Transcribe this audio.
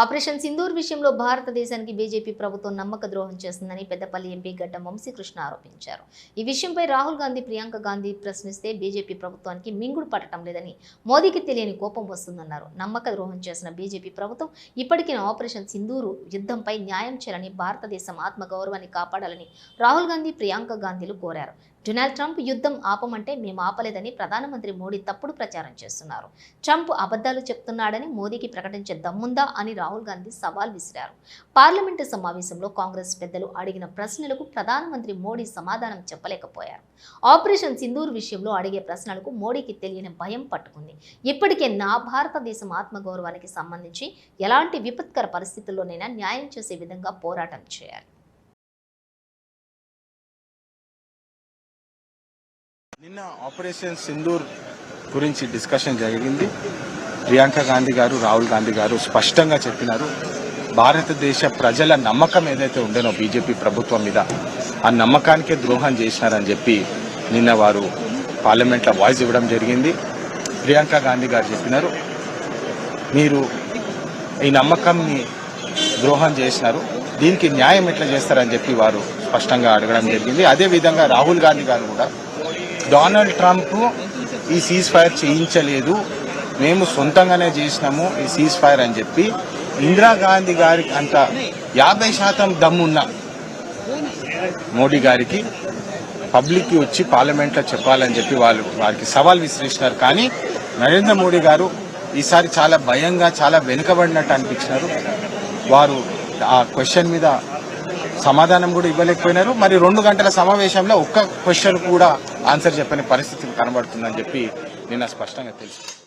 Operation Sindoor విషయంలో భారతదేశానికి BJP ప్రభుత్వం నమ్మక ద్రోహం చేస్తుందని పెద్దపల్లి ఎంపీ గడ్డ వంశీకృష్ణ ఆరోపించారు. ఈ విషయంపై రాహుల్ గాంధీ ప్రియాంక గాంధీ ప్రశ్నిస్తే బీజేపీ ప్రభుత్వానికి మింగుడు పట్టడం లేదని మోదీకి తెలియని కోపం వస్తుందన్నారు. నమ్మక ద్రోహం చేసిన బీజేపీ ప్రభుత్వం ఇప్పటికీ ఆపరేషన్ సింధూరు యుద్ధంపై న్యాయం చేయాలని భారతదేశం ఆత్మగౌరవాన్ని కాపాడాలని రాహుల్ గాంధీ ప్రియాంక గాంధీలు కోరారు. డొనాల్డ్ ట్రంప్ యుద్ధం ఆపమంటే మేము ఆపలేదని ప్రధానమంత్రి మోడీ తప్పుడు ప్రచారం చేస్తున్నారు. ట్రంప్ అబద్ధాలు చెప్తున్నాడని మోదీకి ప్రకటించే దమ్ముందా అని రాహుల్ గాంధీ సవాల్ విసిరారు. పార్లమెంటు సమావేశంలో కాంగ్రెస్ పెద్దలు అడిగిన ప్రశ్నలకు ప్రధానమంత్రి మోడీ సమాధానం చెప్పలేకపోయారు. ఆపరేషన్ సింధూర్ విషయంలో అడిగే ప్రశ్నలకు మోడీకి తెలియని భయం పట్టుకుంది. ఇప్పటికే నా భారతదేశం ఆత్మగౌరవానికి సంబంధించి ఎలాంటి విపత్కర పరిస్థితుల్లోనైనా న్యాయం చేసే విధంగా పోరాటం చేయాలి. నిన్న ఆపరేషన్ సింధూర్ గురించి డిస్కషన్ జరిగింది. ప్రియాంక గాంధీ గారు రాహుల్ గాంధీ గారు స్పష్టంగా చెప్పినారు భారతదేశ ప్రజల నమ్మకం ఏదైతే ఉండేనో బీజేపీ ప్రభుత్వం మీద ఆ నమ్మకానికే ద్రోహం చేసినారని చెప్పి నిన్న వారు పార్లమెంట్లో వాయిస్ ఇవ్వడం జరిగింది. ప్రియాంక గాంధీ గారు చెప్పినారు మీరు ఈ నమ్మకంని ద్రోహం చేసినారు దీనికి న్యాయం ఎట్లా చేస్తారని చెప్పి వారు స్పష్టంగా అడగడం జరిగింది. అదేవిధంగా రాహుల్ గాంధీ గారు కూడా డొనాల్డ్ ట్రంప్ ఈ సీజ్ ఫైర్ చేయించలేదు మేము సొంతంగానే చేసినాము ఈ సీజ్ ఫైర్ అని చెప్పి. ఇందిరాగాంధీ గారికి అంత యాభై శాతం దమ్మున్న మోడీ గారికి పబ్లిక్కి వచ్చి పార్లమెంట్లో చెప్పాలని చెప్పి వాళ్ళు వారికి సవాల్ విసిరేసినారు. కానీ నరేంద్ర మోడీ గారు ఈసారి చాలా భయంగా చాలా వెనుకబడినట్టు అనిపించినారు. వారు ఆ క్వశ్చన్ మీద సమాధానం కూడా ఇవ్వలేకపోయినారు. మరి రెండు గంటల సమావేశంలో ఒక్క క్వశ్చన్ కూడా ఆన్సర్ చెప్పని పరిస్థితి కనబడుతుందని చెప్పి నిన్న స్పష్టంగా తెలుసు.